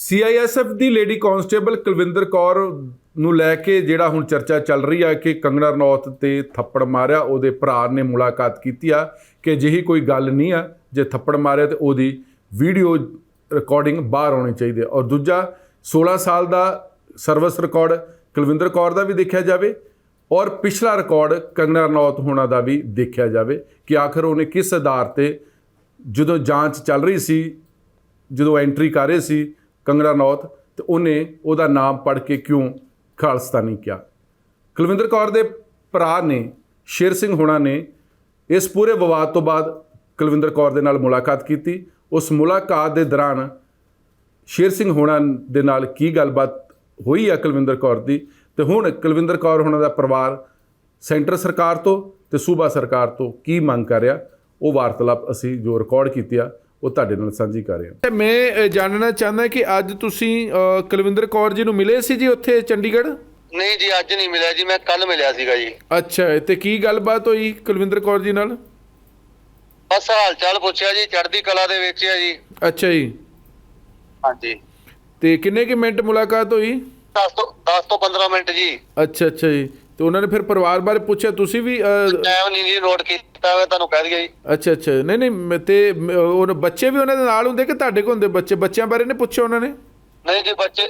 CISF ਦੀ lady constable Kulwinder Kaur ਨੂੰ ਲੈ ਕੇ ਜਿਹੜਾ ਹੁਣ ਚਰਚਾ ਚੱਲ ਰਹੀ ਆ ਕਿ ਕੰਗਣਾ ਰਣੌਤ ਤੇ ਥੱਪੜ ਮਾਰਿਆ, ਉਹਦੇ ਭਰਾ ਨੇ ਮੁਲਾਕਾਤ ਕੀਤੀ ਆ ਕਿ ਅਜਿਹੀ ਕੋਈ ਗੱਲ ਨਹੀਂ ਆ, ਜੇ ਥੱਪੜ ਮਾਰਿਆ ਤੇ ਉਹਦੀ ਵੀਡੀਓ ਰਿਕਾਰਡਿੰਗ ਬਾਹਰ ਆਉਣੀ ਚਾਹੀਦੀ ਹੈ ਔਰ ਦੂਜਾ 16 ਸਾਲ ਦਾ ਸਰਵਿਸ ਰਿਕਾਰਡ ਕੁਲਵਿੰਦਰ ਕੌਰ ਦਾ ਵੀ ਦੇਖਿਆ ਜਾਵੇ ਔਰ ਪਿਛਲਾ ਰਿਕਾਰਡ ਕੰਗਣਾ ਰਣੌਤ ਹੋਣਾ ਦਾ ਵੀ ਦੇਖਿਆ ਜਾਵੇ ਕਿ ਆਖਰ ਉਹਨੇ ਕਿਸ ਆਧਾਰ ਤੇ ਜਦੋਂ ਜਾਂਚ ਚੱਲ ਰਹੀ ਸੀ, ਜਦੋਂ ਐਂਟਰੀ ਕਰ ਰਹੇ ਸੀ ਕੰਗੜਾ ਨੌਤ ਤੇ ਉਹਨੇ ਉਹਦਾ ਨਾਮ ਪੜ੍ਹ ਕੇ ਕਿਉਂ ਖਾਲਸਤਾਨੀ ਕਿਹਾ? ਕੁਲਵਿੰਦਰ ਕੌਰ ਦੇ ਭਰਾ ਨੇ, ਸ਼ੇਰ ਸਿੰਘ ਹੋਣਾ ਨੇ ਇਸ ਪੂਰੇ ਵਿਵਾਦ ਤੋਂ ਬਾਅਦ ਕੁਲਵਿੰਦਰ ਕੌਰ ਦੇ ਨਾਲ ਮੁਲਾਕਾਤ ਕੀਤੀ। ਉਸ ਮੁਲਾਕਾਤ ਦੇ ਦੌਰਾਨ ਸ਼ੇਰ ਸਿੰਘ ਹੋਣਾ ਦੇ ਨਾਲ ਕੀ ਗੱਲਬਾਤ ਹੋਈ ਆ ਕੁਲਵਿੰਦਰ ਕੌਰ ਦੀ? ਤੇ ਹੁਣ ਕੁਲਵਿੰਦਰ ਕੌਰ ਹੋਣਾ ਦਾ ਪਰਿਵਾਰ ਸੈਂਟਰ ਸਰਕਾਰ ਤੋਂ ਤੇ ਸੂਬਾ ਸਰਕਾਰ ਤੋਂ ਕੀ ਮੰਗ ਕਰ ਰਿਹਾ? ਉਹ ਵਾਰਤਾਲਾਪ ਅਸੀਂ ਜੋ ਰਿਕਾਰਡ ਕੀਤੀ ਆ ਉਹ ਤੁਹਾਡੇ ਨਾਲ ਸਾਂਝੀ ਕਰ ਰਹੇ। ਹਾਂ ਮੈਂ ਜਾਣਨਾ ਚਾਹੁੰਦਾ ਕਿ ਅੱਜ ਤੁਸੀਂ ਕੁਲਵਿੰਦਰ ਕੌਰ ਜੀ ਨੂੰ ਮਿਲੇ ਸੀ ਜੀ ਉੱਥੇ ਚੰਡੀਗੜ੍ਹ? ਨਹੀਂ ਜੀ ਅੱਜ ਨਹੀਂ ਮਿਲਿਆ ਜੀ ਮੈਂ ਕੱਲ ਮਿਲਿਆ ਸੀਗਾ ਜੀ। ਅੱਛਾ ਤੇ ਕੀ ਗੱਲਬਾਤ ਹੋਈ ਕੁਲਵਿੰਦਰ ਕੌਰ ਜੀ ਨਾਲ? ਬਸ ਹਾਲ ਚਾਲ ਪੁੱਛਿਆ ਜੀ ਚੜ੍ਹਦੀ ਕਲਾ ਦੇ ਵਿੱਚ ਆ ਜੀ। ਅੱਛਾ ਜੀ। ਹਾਂਜੀ। ਤੇ ਕਿੰਨੇ ਕਿ ਮਿੰਟ ਮੁਲਾਕਾਤ ਹੋਈ? 10 ਤੋਂ 10 ਤੋਂ 15 ਮਿੰਟ ਜੀ। ਅੱਛਾ ਅੱਛਾ ਜੀ। ਤੇ ਉਹਨਾਂ ਨੇ ਫਿਰ ਪਰਿਵਾਰ ਬਾਰੇ ਪੁੱਛਿਆ ਤੁਸੀਂ ਵੀ ਟਾਈਮ ਨਹੀਂ ਜੀ ਨੋਟ ਕੀਤਾ ਹੋਇਆ ਤੁਹਾਨੂੰ ਕਹਿ ਦਈਏ ਜੀ। ਅੱਛਾ ਅੱਛਾ। ਨਹੀਂ ਨਹੀਂ ਮ- ਤੇ ਮ- ਉਹ ਬੱਚੇ ਵੀ ਉਹਨਾਂ ਦੇ ਨਾਲ ਹੁੰਦੇ ਕਿ ਤੁਹਾਡੇ ਕੋਲ ਹੁੰਦੇ ਬੱਚੇ? ਬੱਚਿਆਂ ਬਾਰੇ ਨੇ ਪੁੱਛਿਆ ਉਹਨਾਂ ਨੇ? ਨਹੀਂ ਜੀ ਬੱਚੇ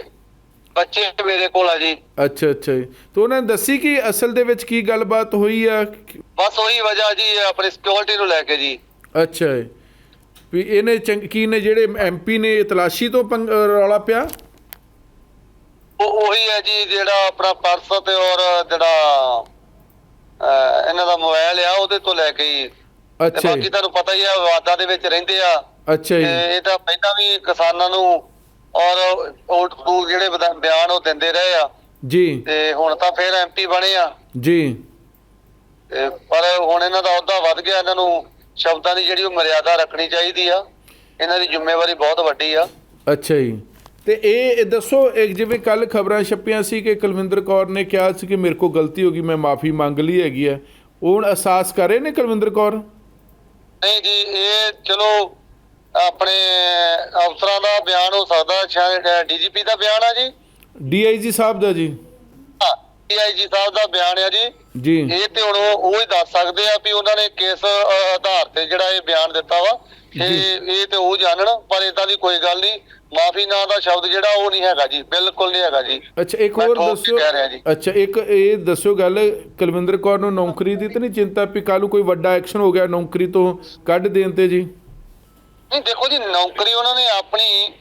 ਬੱਚੇ ਮੇਰੇ ਕੋਲ ਆ ਜੀ। ਅੱਛਾ ਅੱਛਾ ਜੀ। ਤੇ ਉਹਨਾਂ ਨੇ ਦੱਸੀ ਕਿ ਅਸਲ ਦੇ ਵਿੱਚ ਕੀ ਗੱਲਬਾਤ ਹੋਈ ਆ? ਬਸ ਉਹੀ ਵਜ੍ਹਾ ਜੀ ਆਪਣੀ ਸਿਕਿਉਰਿਟੀ ਨੂੰ ਲੈ ਕੇ ਜੀ। ਅੱਛਾ ਜੀ। ਵੀ ਇਹਨੇ ਕੀ ਨੇ ਜਿਹੜੇ ਐਮਪੀ ਨੇ ਤਲਾਸ਼ੀ ਤੋਂ ਰੌਲਾ ਪਿਆ? ਉਹ ਉਹੀ ਹੈ ਜੀ ਜਿਹੜਾ ਆਪਣਾ ਪਰਸ ਤੇ ਔਰ ਜਿਹੜਾ ਇਹਨਾਂ ਦਾ ਮੋਬਾਈਲ ਆ ਉਹਦੇ ਤੋਂ ਲੈ ਕੇ ਹੀ ਅੱਛਾ ਬਾਕੀ ਜੀ ਤੁਹਾਨੂੰ ਪਤਾ ਹੀ ਆ ਵਿਵਾਦਾਂ ਦੇ ਵਿੱਚ ਰਹਿੰਦੇ ਆ। ਅੱਛਾ ਜੀ। ਇਹ ਤਾਂ ਪਹਿਲਾਂ ਵੀ ਕਿਸਾਨਾਂ ਨੂੰ ਔਰ ਓਟ ਟੂ ਜਿਹੜੇ ਬਿਆਨ ਉਹ ਦਿੰਦੇ ਰਹੇ ਆ। ਜੀ। ਤੇ ਹੁਣ ਤਾਂ ਫੇਰ ਐਮਪੀ ਬਣੇ ਆ। ਜੀ। ਪਰ ਹੁਣ ਇਹਨਾਂ ਦਾ ਅਹੁਦਾ ਵੱਧ ਗਿਆ ਇਹਨਾਂ ਨੂੰ ਸ਼ਬਦਾਂ ਦੀ ਜਿਹੜੀ ਉਹ ਮਰਿਆਦਾ ਰੱਖਣੀ ਚਾਹੀਦੀ ਆ। ਇਹਨਾਂ ਦੀ ਜ਼ਿੰਮੇਵਾਰੀ ਬਹੁਤ ਵੱਡੀ ਆ। ਅੱਛਾ ਜੀ। ਤੇ ਇਹ ਦੱਸੋ ਇੱਕ ਜਿਵੇਂ ਕੱਲ ਖਬਰਾਂ ਛਪੀਆਂ ਸੀ ਕਿ ਕੁਲਵਿੰਦਰ ਕੌਰ ਨੇ ਕਿਹਾ ਸੀ ਕਿ ਮੇਰੇ ਕੋਲ ਗਲਤੀ ਹੋ ਗਈ ਮੈਂ ਮਾਫੀ ਮੰਗ ਲਈ ਹੈਗੀ ਹੈ। ਉਹ ਹੁਣ ਅਹਿਸਾਸ ਕਰੇ ਨੇ ਕੁਲਵਿੰਦਰ ਕੌਰ? ਨਹੀਂ ਜੀ ਇਹ ਚਲੋ ਆਪਣੇ ਅਫਸਰਾਂ ਦਾ ਬਿਆਨ ਹੋ ਸਕਦਾ ਸ਼ਾਇਦ ਡੀਜੀਪੀ ਦਾ ਬਿਆਨ ਆ ਜੀ। ਡੀਆਈਜੀ ਸਾਹਿਬ ਦਾ ਜੀ। ਡੀਆਈਜੀ ਸਾਹਿਬ ਦਾ ਬਿਆਨ ਆ ਜੀ। ਜੀ। ਇਹ ਤੇ ਹੁਣ ਉਹ ਹੀ ਦੱਸ ਸਕਦੇ ਆ ਵੀ ਉਹਨਾਂ ਨੇ ਕਿਸ ਆਧਾਰ ਤੇ ਜਿਹੜਾ ਇਹ ਬਿਆਨ ਦਿੱਤਾ ਵਾ। ਇਹ ਇਹ ਤੇ ਉਹ ਜਾਣਨ ਪਰ ਇਦਾਂ ਦੀ ਕੋਈ ਗੱਲ ਨਹੀਂ। ਮਾਫੀ ਨਾਂ ਦਾ ਸ਼ਬਦ ਜਿਹੜਾ ਉਹ ਨਹੀਂ ਹੈਗਾ ਜੀ ਬਿਲਕੁਲ ਨਹੀਂ ਹੈਗਾ ਜੀ। ਅੱਛਾ ਇੱਕ ਹੋਰ ਦੱਸੋ। ਅੱਛਾ ਇੱਕ ਇਹ ਦੱਸੋ ਗੱਲ ਕੁਲਵਿੰਦਰ ਕੌਰ ਨੂੰ ਨੌਕਰੀ ਦੀ ਤਾਂ ਨਹੀਂ ਚਿੰਤਾ ਵੀ ਕੱਲ੍ਹ ਨੂੰ ਕੋਈ ਵੱਡਾ ਐਕਸ਼ਨ ਹੋ ਗਿਆ ਨੌਕਰੀ ਤੋਂ ਕੱਢ ਦੇਣ ਤੇ ਜੀ? ਨਹੀਂ ਦੇਖੋ ਜੀ ਨੌਕਰੀ ਉਹਨਾਂ ਨੇ ਆਪਣੀ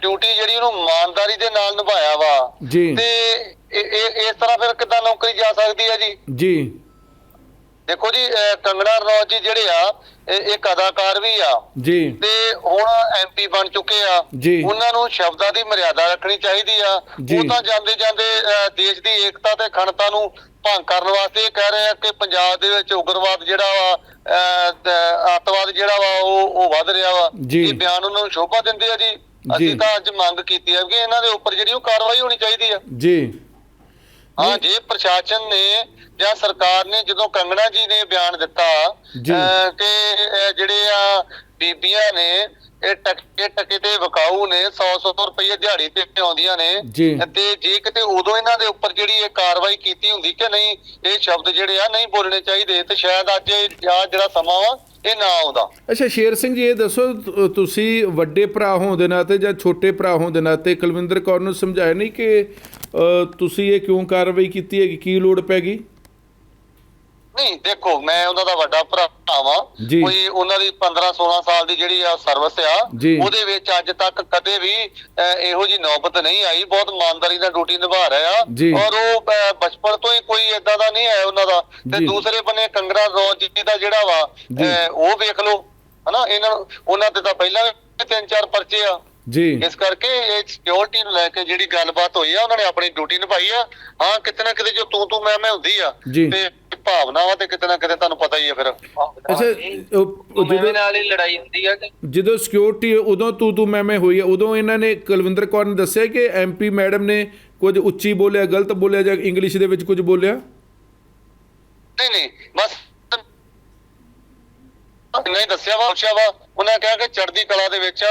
ਡਿਊਟੀ ਜਿਹੜੀ ਉਹਨੂੰ ਇਮਾਨਦਾਰੀ ਦੇ ਨਾਲ ਨਿਭਾਇਆ ਵਾ। ਤੇ ਇਹ- ਇਸ ਤਰ੍ਹਾਂ ਫਿਰ ਕਿੱਦਾਂ ਨੌਕਰੀ ਜਾ ਸਕਦੀ ਹੈ ਜੀ? ਜੀ। ਦੇਖੋ ਜੀ ਕੰਗਣਾ ਰਣੌਤ ਜੀ ਜਿਹੜੇ ਆ ਇਹ ਇੱਕ ਅਦਾਕਾਰ ਵੀ ਆ। ਜੀ। ਤੇ ਹੁਣ ਐਮਪੀ ਬਣ ਚੁੱਕੇ ਆ। ਉਹਨਾਂ ਨੂੰ ਸ਼ਬਦਾਂ ਦੀ ਮਰਿਆਦਾ ਰੱਖਣੀ ਚਾਹੀਦੀ ਆ। ਉਹ ਤਾਂ ਜਾਂਦੇ ਜਾਂਦੇ ਦੇਸ਼ ਦੀ ਏਕਤਾ ਤੇ ਅਖੰਡਤਾ ਨੂੰ ਭੰਗ ਕਰਨ ਵਾਸਤੇ ਇਹ ਕਹਿ ਰਹੇ ਆ ਕਿ ਪੰਜਾਬ ਦੇ ਵਿੱਚ ਉਗਰਵਾਦ ਜਿਹੜਾ ਵਾ ਅੱਤਵਾਦ ਜਿਹੜਾ ਵਾ ਉਹ ਉਹ ਵੱਧ ਰਿਹਾ ਵਾ। ਇਹ ਬਿਆਨ ਉਹਨਾਂ ਨੂੰ ਸ਼ੋਭਾ ਦਿੰਦੇ ਆ ਜੀ। ਅਸੀਂ। ਤਾਂ ਅੱਜ ਮੰਗ ਕੀਤੀ ਹੈ ਕਿ ਇਹਨਾਂ ਦੇ ਉੱਪਰ ਜਿਹੜੀ ਉਹ ਕਾਰਵਾਈ ਹੋਣੀ ਚਾਹੀਦੀ ਆ। ਜੀ। ਹਾਂ ਜੇ ਪ੍ਰਸ਼ਾਸਨ ਨੇ ਜਾਂ ਸਰਕਾਰ ਨੇ ਜਦੋਂ ਕੰਗਣਾ ਜੀ ਨੇ ਬਿਆਨ ਦਿੱਤਾ ਕਿ ਜਿਹੜੇ ਆ ਬੀਬੀਆਂ ਨੇ ਇਹ ਟਕੇ ਟਕੇ ਤੇ ਵਿਕਾਊ ਨੇ 100 100 ਰੁਪਏ ਦਿਹਾੜੀ ਤੇ ਆਉਂਦੀਆਂ ਨੇ। ਤੇ ਜੇ ਕਿਤੇ ਉਦੋਂ ਇਹਨਾਂ ਦੇ ਉੱਪਰ ਜਿਹੜੀ ਇਹ ਕਾਰਵਾਈ ਕੀਤੀ ਹੁੰਦੀ ਕਿ ਨਹੀਂ ਇਹ ਸ਼ਬਦ ਜਿਹੜੇ ਆ ਨਹੀਂ ਬੋਲਣੇ ਚਾਹੀਦੇ ਤੇ ਸ਼ਾਇਦ ਅੱਜ ਜਿਹੜਾ ਸਮਾਂ ਵਾ ਇਹ ਨਾ ਆਉਂਦਾ ਅੱਛਾ ਸ਼ੇਰ ਸਿੰਘ ਜੀ ਇਹ ਦੱਸੋ ਤੁਸੀਂ ਵੱਡੇ ਭਰਾ ਹੋਣ ਦੇ ਨਾਤੇ ਜਾਂ ਛੋਟੇ ਭਰਾ ਹੋਣ ਦੇ ਨਾਤੇ ਕੁਲਵਿੰਦਰ ਕੌਰ ਨੂੰ ਸਮਝਾਇਆ ਨਹੀਂ ਕਿ ਤੁਸੀਂ ਇਹ ਕਿਉਂ ਕਾਰਵਾਈ ਕੀਤੀ ਹੈ ਕੀ ਲੋੜ ਪੈ ਗਈ? ਨਹੀਂ ਦੇਖੋ ਮੈਂ ਉਹਨਾਂ ਦਾ ਵੱਡਾ ਭਰਾ ਵਾਂ। ਕੋਈ ਉਹਨਾਂ ਦੀ 15 16 ਸਾਲ ਦੀ ਜਿਹੜੀ ਆ ਸਰਵਿਸ ਆ। ਉਹਦੇ ਵਿੱਚ ਅੱਜ ਤੱਕ ਕਦੇ ਵੀ ਇਹੋ ਜੀ ਨੌਬਤ ਨਹੀਂ ਆਈ। ਬਹੁਤ ਇਮਾਨਦਾਰੀ ਨਾਲ ਡਿਊਟੀ ਨਿਭਾ ਰਹੇ। ਔਰ ਉਹ ਬਚਪਨ ਤੋਂ ਹੀ ਕੋਈ ਏਦਾਂ ਦਾ ਨਹੀਂ ਹੈ ਉਹਨਾਂ ਦਾ। ਤੇ। ਦੂਸਰੇ ਬੰਨੇ ਕੰਗਰਾ ਰੋਜ ਜੀ ਦਾ ਜਿਹੜਾ ਵਾ ਉਹ ਵੇਖ ਲਓ। ਹਨਾ ਇਹਨਾਂ ਉਹਨਾਂ ਤੇ ਤਾਂ ਪਹਿਲਾਂ ਤਿੰਨ ਚਾਰ ਪਰਚੇ ਆ। ਜੀ। ਇਸ ਕਰਕੇ ਇਹ ਸਿਕਿਉਰਿਟੀ ਨੂੰ ਲੈ ਕੇ ਜਿਹੜੀ ਗੱਲਬਾਤ ਹੋਈ ਆ ਉਹਨਾਂ ਨੇ ਆਪਣੀ ਡਿਊਟੀ ਨਿਭਾਈ ਆ। ਹਾਂ ਕਿਤੇ ਨਾ ਕਿਤੇ ਜੋ ਤੂੰ ਤੂੰ ਮੈਂ ਮੈਂ ਹੁੰਦੀ ਆ। ਤੇ ਭਾਵਨਾਵਾਂ ਤੇ ਕਿਤੇ ਨਾ ਕਿਤੇ ਤੁਹਾਨੂੰ ਪਤਾ ਹੀ ਆ ਫਿਰ। ਅੱਛਾ ਜਦੋਂ ਨਾਲ ਹੀ ਲੜਾਈ ਹੁੰਦੀ ਆ ਕਿ ਜਦੋਂ ਸਿਕਿਉਰਿਟੀ ਉਦੋਂ ਤੂੰ ਤੂੰ ਮੈਂ ਮੈਂ ਹੋਈ ਹੈ ਉਦੋਂ ਇਹਨਾਂ ਨੇ ਕੁਲਵਿੰਦਰ ਕੌਰ ਨੇ ਦੱਸਿਆ ਕਿ ਐਮਪੀ ਮੈਡਮ ਨੇ ਕੁਝ ਉੱਚੀ ਬੋਲਿਆ ਗਲਤ ਬੋਲਿਆ ਜਾਂ ਇੰਗਲਿਸ਼ ਦੇ ਵਿੱਚ ਕੁਝ ਬੋਲਿਆ? ਨਹੀਂ ਨਹੀਂ ਬਸ ਨਹੀਂ ਦੱਸਿਆ ਵਾ ਪੁੱਛਿਆ ਵਾ ਉਹਨਾਂ ਕਿਹਾ ਕਿ ਚੜ੍ਹਦੀ ਕਲਾ ਦੇ ਵਿੱਚ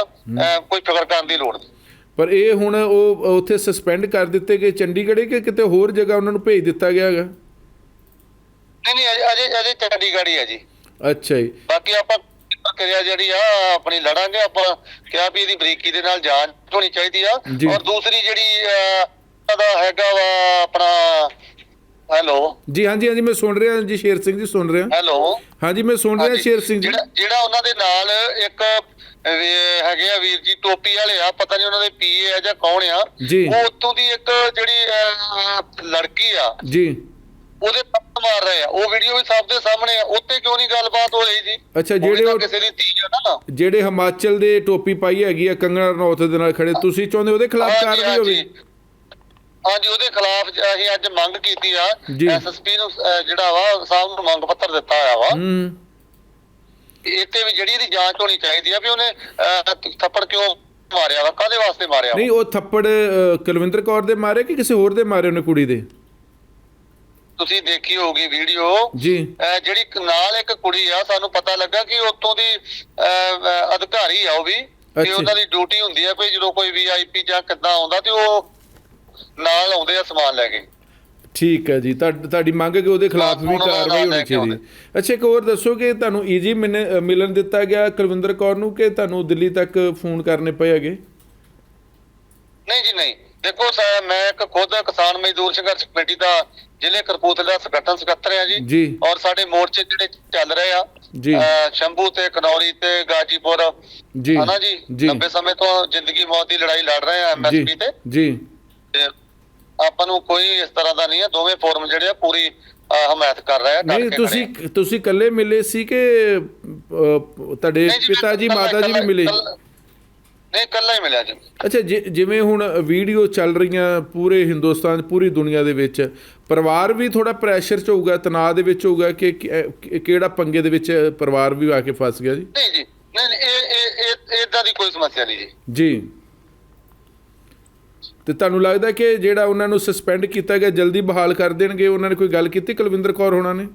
ਕੋਈ ਫਿਕਰ ਕਰਨ ਦੀ ਲੋੜ ਨਹੀਂ। ਪਰ ਇਹ ਹੁਣ ਉਹ ਉੱਥੇ ਸਸਪੈਂਡ ਕਰ ਦਿੱਤੇ ਗਏ ਚੰਡੀਗੜ੍ਹ ਕਿ ਕਿਤੇ ਹੋਰ ਜਗ੍ਹਾ ਉਹਨਾਂ ਨੂੰ ਭੇਜ ਦਿੱਤਾ ਗਿਆ ਹੈਗਾ? ਨਹੀਂ ਨਹੀਂ ਅਜੇ ਅਜੇ ਅਜੇ ਚੰਡੀਗੜ੍ਹ ਹੀ ਹੈ ਜੀ। ਅੱਛਾ ਜੀ। ਬਾਕੀ ਆਪਾਂ ਪ੍ਰਕਿਰਿਆ ਜਿਹੜੀ ਆ ਆਪਣੀ ਲੜਾਂਗੇ ਆਪਾਂ ਕਿਹਾ ਵੀ ਇਹਦੀ ਬਰੀਕੀ ਦੇ ਨਾਲ ਜਾਂਚ ਹੋਣੀ ਚਾਹੀਦੀ ਆ। ਔਰ ਦੂਸਰੀ ਜਿਹੜੀ ਉਹਦਾ ਹੈਗਾ ਵਾ ਆਪਣਾ ਹੈਲੋ। ਜੀ ਹਾਂਜੀ ਹਾਂਜੀ ਮੈਂ ਸੁਣ ਰਿਹਾ ਜੀ ਸ਼ੇਰ ਸਿੰਘ ਜੀ ਸੁਣ ਰਿਹਾ। ਹੈਲੋ। ਹਾਂਜੀ ਮੈਂ ਸੁਣ ਰਿਹਾ ਸ਼ੇਰ ਸਿੰਘ ਜੀ। ਜਿਹੜਾ ਉਹਨਾਂ ਦੇ ਨਾਲ ਇੱਕ ਹੈਗੇ ਆ ਵੀਰ ਜੀ ਟੋਪੀ ਵਾਲੇ ਆ ਪਤਾ ਨਹੀਂ ਉਹਨਾਂ ਦੇ ਪੀਏ ਆ ਜਾਂ ਕੌਣ ਆ। ਉਹ ਉੱਤੋਂ ਦੀ ਇੱਕ ਜਿਹੜੀ ਲੜਕੀ ਆ ਜੀ। ਉਹਦੇ ਪੱਤ ਮਾਰ ਰਹੇ ਆ। ਉਹ ਵੀਡੀਓ ਵੀ ਸਭ ਦੇ ਸਾਹਮਣੇ ਆ ਉੱਤੇ ਕਿਉਂ ਨਹੀਂ ਗੱਲਬਾਤ ਹੋ ਰਹੀ ਜੀ? ਅੱਛਾ ਜਿਹੜੇ ਉਹ ਕਿਸੇ ਦੀ ਧੀ ਆ ਨਾ। ਜਿਹੜੇ ਹਿਮਾਚਲ ਦੇ ਟੋਪੀ ਪਾਈ ਹੈਗੀ ਆ ਕੰਗਣਾ ਰਣੌਤ ਦੇ ਨਾਲ ਖੜੇ ਤੁਸੀਂ ਚਾਹੁੰਦੇ ਉਹਦੇ ਖਿਲਾਫ ਕਾਰਵਾਈ ਹੋਵੇ? ਹਾਂਜੀ। ਉਹਦੇ ਖਿਲਾਫ ਅਸੀਂ ਅੱਜ ਮੰਗ ਕੀਤੀ ਆ। ਐਸਐਸਪੀ ਨੂੰ ਜਿਹੜਾ ਵਾ ਸਾਹਿਬ ਨੂੰ ਮੰਗ ਪੱਤਰ ਦਿੱਤਾ ਹੋਇਆ ਵਾ। ਹੂੰ। ਇੱਥੇ ਵੀ ਜਿਹੜੀ ਇਹਦੀ ਜਾਂਚ ਹੋਣੀ ਚਾਹੀਦੀ ਆ ਵੀ ਉਹਨੇ ਥੱਪੜ ਕਿਉਂ ਮਾਰਿਆ ਵਾ? ਕਾਹਦੇ ਵਾਸਤੇ ਮਾਰਿਆ ਵਾ? ਨਹੀਂ ਉਹ ਥੱਪੜ ਕੁਲਵਿੰਦਰ ਕੌਰ ਦੇ ਮਾਰੇ ਕਿ ਕਿਸੇ ਹੋਰ ਦੇ ਮਾਰੇ ਉਹਨੇ ਕੁੜੀ ਦੇ? ਤੁਸੀਂ ਦੇਖੀ ਹੋਊਗੀ ਵੀਡੀਓ। ਜੀ। ਜਿਹੜੀ ਨਾਲ ਇੱਕ ਕੁੜੀ ਆ ਸਾਨੂੰ ਪਤਾ ਲੱਗਾ ਕਿ ਉੱਥੋਂ ਦੀ ਅਧਿਕਾਰੀ ਆ ਉਹ ਵੀ। ਤੇ। ਉਹਨਾਂ ਦੀ ਡਿਊਟੀ ਹੁੰਦੀ ਆ ਵੀ ਜਦੋਂ ਕੋਈ ਵੀਆਈਪੀ ਜਾਂ ਕਿੱਦਾਂ ਆਉਂਦਾ ਤੇ ਉਹ ਨਾਲ ਆਉਂਦੇ ਆ ਸਮਾਨ ਲੈ ਕੇ। ਠੀਕ ਹੈ ਜੀ ਤੁਹਾ- ਤੁਹਾਡੀ ਮੰਗ ਹੈ ਕਿ ਉਹਦੇ ਖਿਲਾਫ ਵੀ ਕਾਰਵਾਈ ਹੋਣੀ। ਚਾਹੀਦੀ। ਅੱਛਾ ਇੱਕ ਹੋਰ ਦੱਸੋ ਕਿ ਤੁਹਾਨੂੰ ਈਜੀ ਮਿਲਣ ਦਿੱਤਾ ਗਿਆ ਕੁਲਵਿੰਦਰ ਕੌਰ ਨੂੰ ਕਿ ਤੁਹਾਨੂੰ ਦਿੱਲੀ ਤੱਕ ਫੋਨ ਕਰਨੇ ਪਏ ਹੈਗੇ? ਨਹੀਂ ਜੀ ਨਹੀਂ। ਦੇਖੋ ਸ- ਮੈਂ ਇੱਕ ਖੁਦ ਕਿਸਾਨ ਮਜ਼ਦੂਰ ਸੰਘਰਸ਼ ਕਮੇਟੀ ਦਾ ਜ਼ਿਲ੍ਹੇ ਕਰਪੂਰਥਲਾ ਦਾ ਸੰਗਠਨ ਸਕੱਤਰ ਆ ਜੀ। ਔਰ ਸਾਡੇ ਮੋਰਚੇ ਜਿਹੜੇ ਚੱਲ ਰਹੇ ਆ ਜੀ। ਸ਼ੰਭੂ ਤੇ ਕਨੌਰੀ ਤੇ ਗਾਜੀਪੁਰ। ਜੀ। ਹਨਾ ਜੀ? ਲੰਬੇ ਸਮੇਂ ਤੋਂ ਜ਼ਿੰਦਗੀ ਮੌਤ ਦੀ ਲੜਾਈ ਲੜ ਰਹੇ ਆ ਐਮਐਸਪੀ ਤੇ। ਜੀ। ਤੇ ਆਪਾਂ ਨੂੰ ਕੋਈ ਇਸ ਤਰ੍ਹਾਂ ਦਾ ਨਹੀਂ ਹੈ ਦੋਵੇਂ ਫੋਰਮ ਜਿਹੜੇ ਆ ਪੂਰੀ ਹਮਾਇਤ ਕਰ ਰਹੇ ਆ ਡਟ ਨਹੀਂ ਤੁਸੀਂ। ਤੁਸੀਂ ਇਕੱਲੇ ਮਿਲੇ ਸੀ ਕਿ ਤੁਹਾਡੇ ਪਿਤਾ ਜੀ ਕੱਲਾ- ਮਾਤਾ ਜੀ ਵੀ ਕੱਲਾ- ਮਿਲੇ? ਕੱਲਾ- ਨਹੀਂ ਇਕੱਲਾ ਹੀ ਮਿਲਿਆ ਜੀ। ਅੱਛਾ ਜਿਵੇਂ ਹੁਣ ਵੀਡੀਓ ਚੱਲ ਰਹੀਆਂ ਪੂਰੇ ਹਿੰਦੁਸਤਾਨ ਪੂਰੀ ਦੁਨੀਆ ਦੇ ਵਿੱਚ ਪਰਿਵਾਰ ਵੀ ਥੋੜਾ ਪ੍ਰੈਸ਼ਰ 'ਚ ਹੋਊਗਾ ਤਣਾਅ ਦੇ ਵਿੱਚ ਹੋਊਗਾ ਕਿ ਕਿਹੜਾ ਪੰਗੇ ਦੇ ਵਿੱਚ ਪਰਿਵਾਰ ਵੀ ਆ ਕੇ ਫਸ ਗਿਆ ਜੀ? ਨਹੀਂ ਜੀ ਨਹੀਂ, ਇਹ ਇਹ ਇਹ ਇਦਾਂ ਦੀ ਕੋਈ ਸਮੱਸਿਆ ਨਹੀਂ ਜੀ। ਜੀ। ਤੇ ਤੁਹਾਨੂੰ ਲੱਗਦਾ ਕਿ ਜਿਹੜਾ ਉਹਨਾਂ ਨੂੰ ਸਸਪੈਂਡ ਕੀਤਾ ਗਿਆ ਜਲਦੀ ਬਹਾਲ ਕਰ ਦੇਣਗੇ? ਉਹਨਾਂ ਨੇ ਕੋਈ ਗੱਲ ਕੀਤੀ ਕੁਲਵਿੰਦਰ ਕੌਰ ਹੋਣਾ ਨੇ?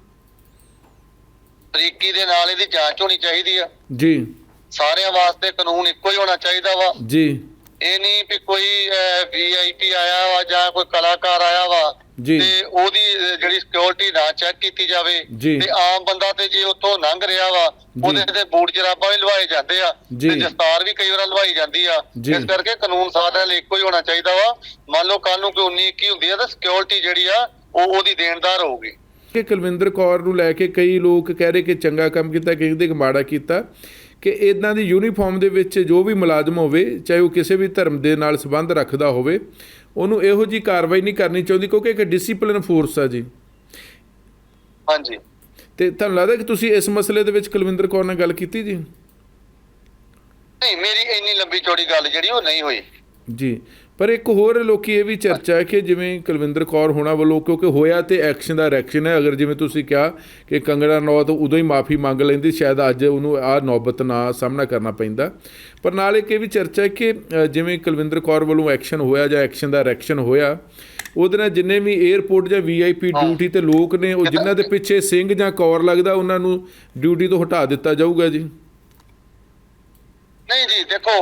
ਤਰੀਕੀ ਦੇ ਨਾਲ ਇਹਦੀ ਜਾਂਚ ਹੋਣੀ ਚਾਹੀਦੀ ਆ। ਜੀ। ਸਾਰਿਆਂ ਵਾਸਤੇ ਕਾਨੂੰਨ ਇੱਕੋ ਹੀ ਹੋਣਾ ਚਾਹੀਦਾ ਵਾ। ਜੀ। ਇਹ ਨਹੀਂ ਵੀ ਕੋਈ ਵੀਆਈਪੀ ਆਇਆ ਵਾ ਜਾਂ ਕੋਈ ਕਲਾਕਾਰ ਆਇਆ ਵਾ। ਤੇ ਉਹਦੀ ਜਿਹੜੀ ਸਿਕਿਉਰਿਟੀ ਨਾ ਚੈੱਕ ਕੀਤੀ ਜਾਵੇ। ਤੇ ਆਮ ਬੰਦਾ ਤੇ ਜੇ ਉੱਥੋਂ ਲੰਘ ਰਿਹਾ ਵਾ ਉਹਦੇ ਤੇ ਬੂਟ ਜਰਾਬਾਂ ਵੀ ਲਵਾਏ ਜਾਂਦੇ ਆ। ਤੇ ਦਸਤਾਰ ਵੀ ਕਈ ਵਾਰ ਲਵਾਈ ਜਾਂਦੀ ਆ। ਇਸ ਕਰਕੇ ਕਾਨੂੰਨ ਸਾਰਿਆਂ ਲਈ ਇੱਕੋ ਹੀ ਹੋਣਾ ਚਾਹੀਦਾ ਵਾ ਮੰਨ ਲਓ ਕੱਲ ਨੂੰ ਕੋਈ 19 21 ਹੁੰਦੀ ਆ ਤਾਂ ਸਿਕਿਉਰਿਟੀ ਜਿਹੜੀ ਆ ਉਹ ਉਹਦੀ ਦੇਣਦਾਰ ਹੋਊਗੀ ਕਿ ਕੁਲਵਿੰਦਰ ਕੌਰ ਨੂੰ ਲੈ ਕੇ ਕਈ ਲੋਕ ਕਹਿ ਰਹੇ ਕਿ ਚੰਗਾ ਕੰਮ ਕੀਤਾ ਕਹਿੰਦੇ ਕਿ ਮਾੜਾ ਕੀਤਾ ਕਿ ਇਦਾਂ ਦੀ ਯੂਨੀਫਾਰਮ ਦੇ ਵਿੱਚ ਜੋ ਵੀ ਮੁਲਾਜ਼ਮ ਹੋਵੇ ਚਾਹੇ ਉਹ ਕਿਸੇ ਵੀ ਧਰਮ ਦੇ ਨਾਲ ਸੰਬੰਧ ਰੱਖਦਾ ਹੋਵੇ ਉਹਨੂੰ ਇਹੋ ਜੀ ਕਾਰਵਾਈ ਨਹੀਂ ਕਰਨੀ ਚਾਹੁੰਦੀ ਕਿਉਂਕਿ ਇੱਕ ਡਿਸਪਲਿਨ ਫੋਰਸ ਆ ਜੀ। ਹਾਂਜੀ। ਤੇ ਤੁਹਾਨੂੰ ਲੱਗਦਾ ਕਿ ਤੁਸੀਂ ਇਸ ਮਸਲੇ ਦੇ ਵਿੱਚ ਕੁਲਵਿੰਦਰ ਕੌਰ ਨਾਲ ਗੱਲ ਕੀਤੀ ਜੀ? ਨਹੀਂ ਮੇਰੀ ਇੰਨੀ ਲੰਬੀ ਚੌੜੀ ਗੱਲ ਜਿਹੜੀ ਉਹ ਨਹੀਂ ਹੋਈ। ਜੀ ਪਰ ਇੱਕ ਹੋਰ ਲੋਕੀ ਇਹ ਵੀ ਚਰਚਾ ਹੈ ਕਿ ਜਿਵੇਂ ਕੁਲਵਿੰਦਰ ਕੌਰ ਹੋਣਾ ਵੱਲੋਂ ਕਿਉਂਕਿ ਹੋਇਆ ਤੇ ਐਕਸ਼ਨ ਦਾ ਰਿਐਕਸ਼ਨ ਹੈ ਅਗਰ ਜਿਵੇਂ ਤੁਸੀਂ ਕਿਹਾ ਕਿ ਕੰਗਣਾ ਰਣੌਤ ਉਦੋਂ ਹੀ ਮਾਫੀ ਮੰਗ ਲੈਂਦੀ ਸ਼ਾਇਦ ਅੱਜ ਉਹਨੂੰ ਆ ਨੌਬਤ ਨਾ ਸਾਹਮਣਾ ਕਰਨਾ ਪੈਂਦਾ। ਪਰ ਨਾਲ ਇੱਕ ਇਹ ਵੀ ਚਰਚਾ ਹੈ ਕਿ ਜਿਵੇਂ ਕੁਲਵਿੰਦਰ ਕੌਰ ਵੱਲੋਂ ਐਕਸ਼ਨ ਹੋਇਆ ਜਾਂ ਐਕਸ਼ਨ ਦਾ ਰਿਐਕਸ਼ਨ ਹੋਇਆ ਉਹਦੇ ਨਾਲ ਜਿੰਨੇ ਵੀ 에ਅਰਪੋਰਟ ਜਾਂ ਵੀਆਈਪੀ ਡਿਊਟੀ ਤੇ ਲੋਕ ਨੇ ਉਹ ਜਿਨ੍ਹਾਂ ਦੇ ਪਿੱਛੇ ਸਿੰਘ ਜਾਂ ਕੌਰ ਲੱਗਦਾ ਉਹਨਾਂ ਨੂੰ ਡਿਊਟੀ ਤੋਂ ਹਟਾ ਦਿੱਤਾ ਜਾਊਗਾ ਜੀ। ਨਹੀਂ ਜੀ ਦੇਖੋ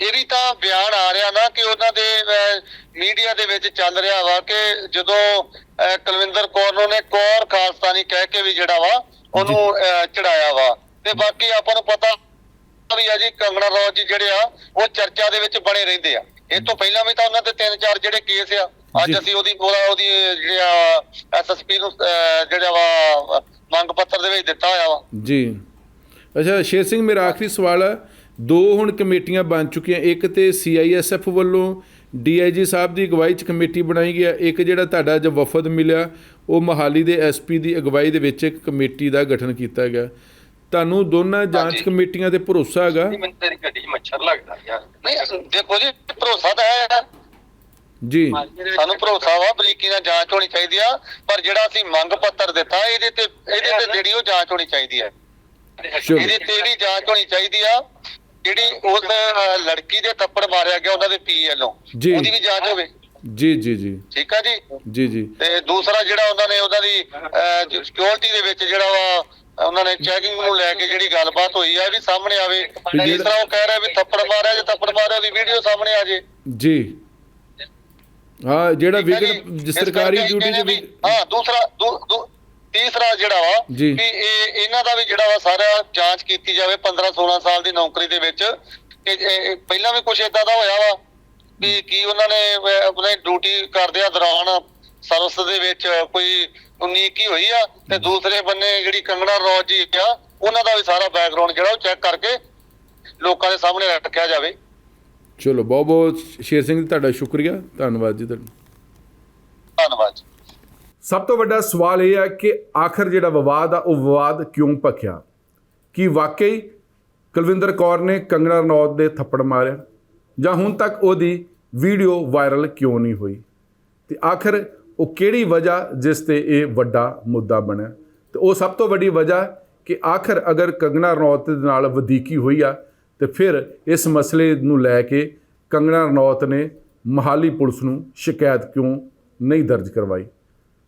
ਇਹ ਵੀ ਤਾਂ ਬਿਆਨ ਆ ਰਿਹਾ ਨਾ ਕਿ ਉਹਨਾਂ ਦੇ ਮੀਡੀਆ ਦੇ ਵਿੱਚ ਚੱਲ ਰਿਹਾ ਵਾ ਕਿ ਜਦੋਂ ਕੁਲਵਿੰਦਰ ਕੌਰ ਨੂੰ ਨੇ ਕੌਰ ਖਾਲਸਤਾਨੀ ਕਹਿ ਕੇ ਵੀ ਜਿਹੜਾ ਵਾ ਉਹਨੂੰ ਚੜਾਇਆ ਵਾ। ਤੇ ਬਾਕੀ ਆਪਾਂ ਨੂੰ ਪਤਾ ਵੀ ਆ ਜੀ ਕੰਗਣਾ ਰੌਤ ਜੀ ਜਿਹੜੇ ਆ ਉਹ ਚਰਚਾ ਦੇ ਵਿੱਚ ਬਣੇ ਰਹਿੰਦੇ ਆ। ਇਹ ਤੋਂ ਪਹਿਲਾਂ ਵੀ ਤਾਂ ਉਹਨਾਂ ਦੇ ਤਿੰਨ ਚਾਰ ਜਿਹੜੇ ਕੇਸ ਆ ਅੱਜ। ਅਸੀਂ ਉਹਦੀ ਉਹਦਾ- ਉਹਦੀ ਜਿਹੜਾ ਐਸਐਸਪੀ ਨੂੰ ਜਿਹੜਾ ਵਾ ਮੰਗ ਪੱਤਰ ਦੇ ਵਿੱਚ ਦਿੱਤਾ ਹੋਇਆ ਵਾ। ਜੀ। ਅੱਛਾ ਸ਼ੇਰ ਸਿੰਘ ਮੇਰਾ ਆਖਰੀ ਸਵਾਲ ਹੈ ਦੋ ਹੁਣ ਕਮੇਟੀਆਂ ਬਣ ਚੁੱਕੀਆਂ ਇੱਕ ਤੇ ਸੀਆਈਐਸਐਫ ਵੱਲੋਂ ਡੀਆਈਜੀ ਸਾਹਿਬ ਦੀ ਅਗਵਾਈ 'ਚ ਕਮੇਟੀ ਬਣਾਈ ਗਈ ਹੈ ਇੱਕ ਜਿਹੜਾ ਤੁਹਾਡਾ ਜੋ ਵਫਦ ਮਿਲਿਆ ਉਹ ਮਹਾਲੀ ਦੇ ਐਸਪੀ ਦੀ ਅਗਵਾਈ ਦੇ ਵਿੱਚ ਇੱਕ ਕਮੇਟੀ ਦਾ ਗਠਨ ਕੀਤਾ ਗਿਆ। ਤੁਹਾਨੂੰ ਦੋਨਾਂ ਜਾਂਚ। ਕਮੇਟੀਆਂ ਤੇ ਭਰੋਸਾ ਹੈਗਾ? ਮੈਨੂੰ ਤੇਰੀ ਗੱਡੀ 'ਚ ਮੱਛਰ ਲੱਗਦਾ ਯਾਰ। ਨਹੀਂ ਦੇਖੋ ਜੀ ਭਰੋਸਾ ਤਾਂ ਹੈ ਜੀ। ਸਾਨੂੰ ਭਰੋਸਾ ਵਾ ਬਰੀਕੀ ਨਾਲ ਜਾਂਚ ਹੋਣੀ ਚਾਹੀਦੀ ਆ ਪਰ ਜਿਹੜਾ ਅਸੀਂ ਮੰਗ ਪੱਤਰ ਦਿੱਤਾ ਇਹਦੇ ਤੇ ਇਹਦੇ ਤੇ ਜਿਹੜੀ ਉਹ ਜਾਂਚ ਹੋਣੀ ਚਾਹੀਦੀ ਚਲੋ। ਇਹਦੇ ਤੇ ਵੀ ਜਾਂਚ ਹੋਣੀ ਚਾਹੀਦੀ ਆ ਜਿਹੜੀ ਉਸ ਲੜਕੀ ਦੇ ਥੱਪੜ ਮਾਰਿਆ ਗਿਆ ਉਹਨਾਂ ਦੇ ਪੀ ਵੱਲੋਂ। ਉਹਦੀ ਵੀ ਜਾਂਚ ਹੋਵੇ। ਜੀ ਜੀ ਜੀ। ਠੀਕ ਆ ਜੀ? ਜੀ ਜੀ। ਤੇ ਦੂਸਰਾ ਜਿਹੜਾ ਉਹਨਾਂ ਨੇ ਉਹਨਾਂ ਦੀ ਸਿਕਿਉਰਿਟੀ ਦੇ ਵਿੱਚ ਜਿਹੜਾ ਵਾ ਉਹਨਾਂ ਨੇ ਚੈਕਿੰਗ ਨੂੰ ਲੈ ਕੇ ਜਿਹੜੀ ਗੱਲਬਾਤ ਹੋਈ ਆ ਵੀ ਸਾਹਮਣੇ ਆਵੇ। ਜਿਸ ਤਰ੍ਹਾਂ ਉਹ ਕਹਿ ਰਿਹਾ ਵੀ ਥੱਪੜ ਮਾਰਿਆ ਜੇ ਥੱਪੜ ਮਾਰਿਆ ਦੀ ਵੀਡੀਓ ਸਾਹਮਣੇ ਆ ਜੇ। ਜੀ। ਹਾਂ ਜਿਹੜਾ ਇਸ ਸਰਕਾਰੀ ਡਿਊਟੀ ਤੇ ਵੀ ਹਾਂ ਦੂਸਰਾ ਤੀਸਰਾ ਜਿਹੜਾ ਵਾ। ਵੀ ਇਹ ਇਹਨਾਂ ਦਾ ਵੀ ਜਿਹੜਾ ਵਾ ਸਾਰਾ ਜਾਂਚ ਕੀਤੀ ਜਾਵੇ 15 16 ਸਾਲ ਦੀ ਨੌਕਰੀ ਦੇ ਵਿੱਚ। ਕਿ ਪਹਿਲਾਂ ਵੀ ਕੁਝ ਇਦਾਂ ਦਾ ਹੋਇਆ ਵਾ ਵੀ ਕੀ ਉਹਨਾਂ ਨੇ ਆਪਣੇ ਡਿਊਟੀ ਕਰਦਿਆਂ ਦੌਰਾਨ ਸਰਵਿਸ ਦੇ ਵਿੱਚ ਕੋਈ ਉਨੀਕੀ ਹੋਈ ਆ ਤੇ ਦੂਸਰੇ ਬੰਨੇ ਜਿਹੜੀ ਕੰਗਣਾ ਰੌਜ ਜੀ ਆ ਉਹਨਾਂ ਦਾ ਵੀ ਸਾਰਾ ਬੈਕਗ੍ਰਾਉਂਡ ਜਿਹੜਾ ਉਹ ਚੈੱਕ ਕਰਕੇ ਲੋਕਾਂ ਦੇ ਸਾਹਮਣੇ ਰੱਖਿਆ ਜਾਵੇ। ਚਲੋ ਬਹੁਤ ਬਹੁਤ ਸ਼ੇਰ ਸਿੰਘ ਜੀ ਤੁਹਾਡਾ ਸ਼ੁਕਰੀਆ। ਧੰਨਵਾਦ ਜੀ ਤੁਹਾਡਾ। ਸਭ ਤੋਂ ਵੱਡਾ ਸਵਾਲ ਇਹ ਹੈ ਕਿ ਆਖਰ ਜਿਹੜਾ ਵਿਵਾਦ ਆ, ਉਹ ਵਿਵਾਦ ਕਿਉਂ ਭਖਿਆ? ਕੀ ਵਾਕਈ ਕੁਲਵਿੰਦਰ ਕੌਰ ਨੇ ਕੰਗਣਾ ਰਣੌਤ ਦੇ ਥੱਪੜ ਮਾਰਿਆ ਜਾਂ ਹੁਣ ਤੱਕ ਉਹਦੀ ਵੀਡੀਓ ਵਾਇਰਲ ਕਿਉਂ ਨਹੀਂ ਹੋਈ? ਤੇ ਆਖਰ ਉਹ ਕਿਹੜੀ ਵਜ੍ਹਾ ਜਿਸ ਤੇ ਇਹ ਵੱਡਾ ਮੁੱਦਾ ਬਣਿਆ? ਤੇ ਉਹ ਸਭ ਤੋਂ ਵੱਡੀ ਵਜ੍ਹਾ ਕਿ ਆਖਰ ਅਗਰ ਕੰਗਣਾ ਰਣੌਤ ਦੇ ਨਾਲ ਵਧੀਕੀ ਹੋਈ ਆ, ਤੇ ਫਿਰ ਇਸ ਮਸਲੇ ਨੂੰ ਲੈ ਕੇ ਕੰਗਣਾ ਰਣੌਤ ਨੇ ਮਹਾਲੀ ਪੁਲਿਸ ਨੂੰ ਸ਼ਿਕਾਇਤ ਕਿਉਂ ਨਹੀਂ ਦਰਜ ਕਰਵਾਈ?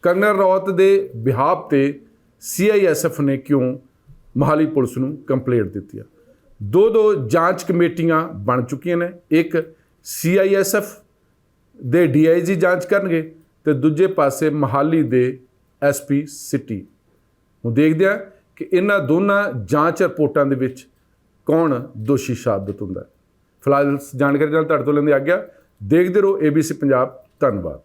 ਕੰਗਨਾ ਰੌਤ ਦੇ ਬਿਹਾਫ ਤੇ ਸੀਆਈਐਸਐਫ ਨੇ ਕਿਉਂ ਮਹਾਲੀ ਪੁਲਿਸ ਨੂੰ ਕੰਪਲੇਂਟ ਦਿੱਤੀ ਆ? ਦੋ ਦੋ ਜਾਂਚ ਕਮੇਟੀਆਂ ਬਣ ਚੁੱਕੀਆਂ ਨੇ। ਇੱਕ ਸੀਆਈਐਸਐਫ ਦੇ ਡੀਆਈਜੀ ਜਾਂਚ ਕਰਨਗੇ ਤੇ ਦੂਜੇ ਪਾਸੇ ਮਹਾਲੀ ਦੇ ਐਸਪੀ ਸਿਟੀ। ਹੁਣ ਦੇਖਦੇ ਆ ਕਿ ਇਹਨਾਂ ਦੋਨਾਂ ਜਾਂਚ ਰਿਪੋਰਟਾਂ ਦੇ ਵਿੱਚ ਕੌਣ ਦੋਸ਼ੀ ਸਾਬਤ ਹੁੰਦਾ ਫਿਲਹਾਲ ਜਾਣਕਾਰੀ ਨਾਲ ਤੁਹਾਡੇ ਤੋਂ ਲੈਂਦੇ ਆ ਗਿਆ ਦੇਖਦੇ ਰਹੋ ABC ਪੰਜਾਬ ਧੰਨਵਾਦ।